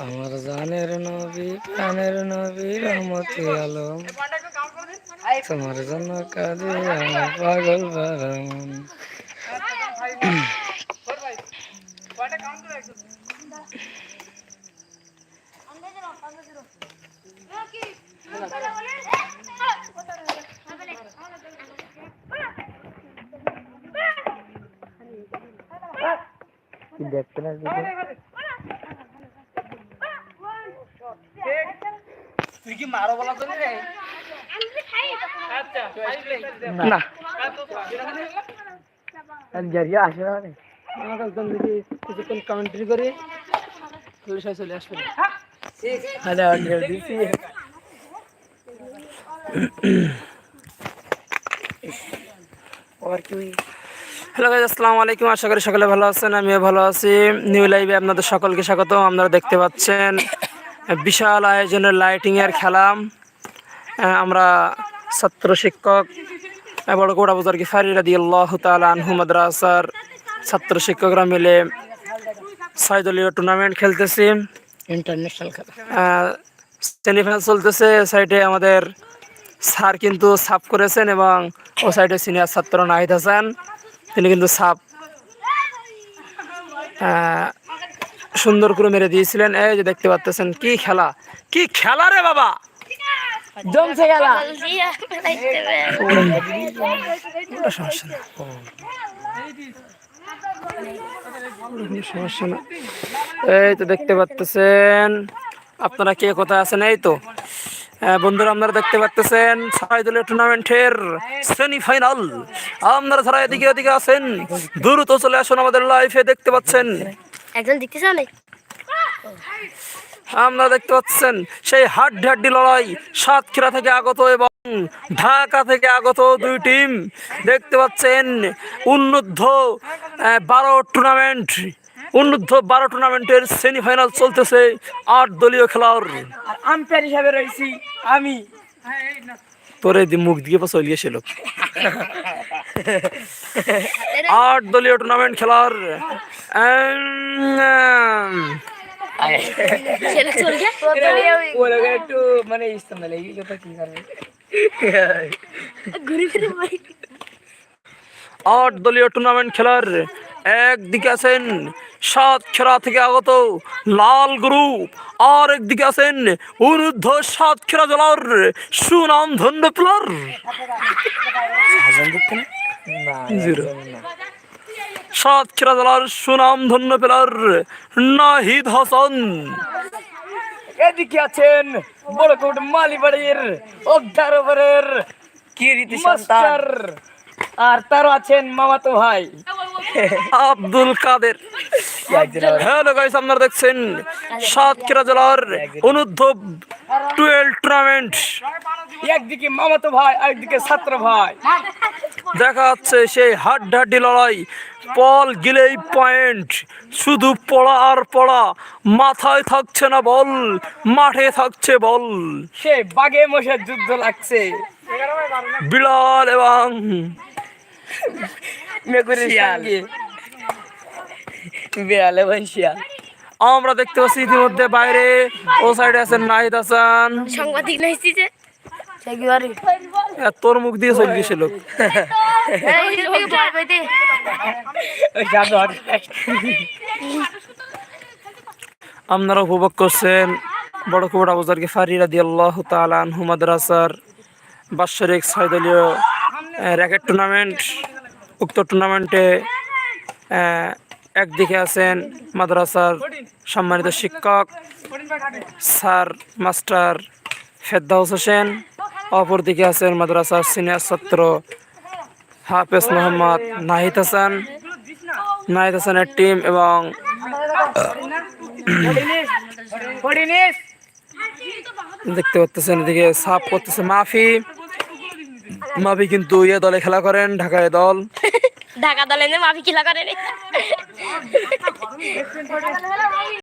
আমার জানের নবী প্রাণের নবী রহমতি আলম। তোমার জন্য কাজে আমার পাগল বারণ দেখতে না তুই কি মারো বলা তো রে? আচ্ছা না। জারিয়া আসে না হ্যালো গাইজ আসসালামু আলাইকুম, আশা করি সকলে ভালো আছেন, আমিও ভালো আছি। নিউ লাইভে আপনাদের সকলকে স্বাগত আপনারা দেখতে পাচ্ছেন বিশাল আয়োজনের লাইটিং এর খেলা। আমরা ছাত্র শিক্ষক, বড় গোড়া বাজার গিফারি রাদি আল্লাহ তালা আনহু মাদ্রাসার ছাত্র শিক্ষকরা মিলে ছয় দলীয় টুর্নামেন্ট খেলতেছি। ইন্টারন্যাশনাল খেলা। সেমিফাইনাল চলতেছে সাইডে আমাদের স্যার কিন্তু সাফ করেছেন এবং ও সাইডে সিনিয়র ছাত্র নাহিদ হাসান তিনি কিন্তু সাপ সুন্দর করে মেরে দিয়েছিলেন। এই যে দেখতে পাচ্ছেন কি খেলা কি খেলা রে বাবা! জমছে খেলা। সমস্যা এই তো দেখতে পাচ্তেছেন। আপনারা কে কোথায় আছেন? এই তো। বন্ধুরা, আপনারা দেখতে পাচ্তেছেন ছয় দলীয় টুর্নামেন্টের সেমিফাইনাল। আপনারা যারা এদিকে এদিকে আছেন, দ্রুত চলে আসুন আমাদের লাইফে দেখতে পাচ্ছেন। একজন দেখতে চাও আপনারা দেখতে পাচ্ছেন সেই হাড্ডি হাড্ডি লড়াই সাতক্ষীরা থেকে আগত এবং ঢাকা থেকে আগত দুই টিম। দেখতে পাচ্ছেন উন্নুদ্ধ বারো টুর্নামেন্ট উন্নুদ্ধ বারো টুর্নামেন্টের সেমিফাইনাল চলতেছে আট দলীয় খেলার। আম্পায়ার হিসাবে রয়েছি আমি। তোরে মুখ দিয়ে পাশে গিয়েছিল আট দলীয় টুর্নামেন্ট খেলার একটু মানে এই কথা কি আট দলীয় টুর্নামেন্ট খেলার একদিকে আছেন সাতক্ষীরা থেকে আগত লাল গ্রুপ আর একদিকে আছেন উরুদ্ধ সাত সাতক্ষীরা জেলার সুনাম ধন্য প্লার জিরো। সাতক্ষীরা জেলার সুনাম ধন্য প্লার নাহিদ হাসান। এদিকে আছেন বড়কোট মালিবাড়ির অবদার ওভারের কি রীতি মাস্টার। আর তারও আছেন মামাতো ভাই। আব্দুল কাদের। হ্যালো গাইস আপনারা দেখছেন সাতক্ষীরা জেলার অনূর্ধ্ব টুয়েলভ টুর্নামেন্ট একদিকে মামাতো ভাই একদিকে ছাত্র ভাই। দেখা যাচ্ছে সেই হাড্ডাহাড্ডি লড়াই। পল গিলেই পয়েন্ট। শুধু পড়া আর পড়া। মাথায় থাকছে না বল মাঠে থাকছে বল। সে বাঘে মশার যুদ্ধ লাগছে। বিড়াল এবং বিড়াল এবং শিয়াল। আমরা দেখতে পাচ্ছি ইতিমধ্যে বাইরে। ও সাইডে আছেন নাহিদ হাসান। সাংবাদিক এ, তোর মুখ দিয়ে চলে গেছিল আপনারা উপভোগ করছেন বড় কুবড়া বাজার গেফারি রাদি আল্লাহ তালান মাদ্রাসার বাৎসরিক ছয় দলীয় র্যাকেট টুর্নামেন্ট। উক্ত টুর্নামেন্টে একদিকে আছেন মাদ্রাসার সম্মানিত শিক্ষক স্যার মাস্টার ফেরদাউস হোসেন অপরদিকে আছেন মাদ্রাসার সিনিয়র ছাত্র হাফেজ মোহাম্মদ নাহিদ হাসান। নাহিদ হাসানের টিম এবং দেখতে পাচ্ছেন এদিকে সাফ করতেছে মাফি। মাফি কিন্তু ইয়ে দলে খেলা করেন ঢাকায় দল। ঢাকা দলে মাফি কিলা করে রে।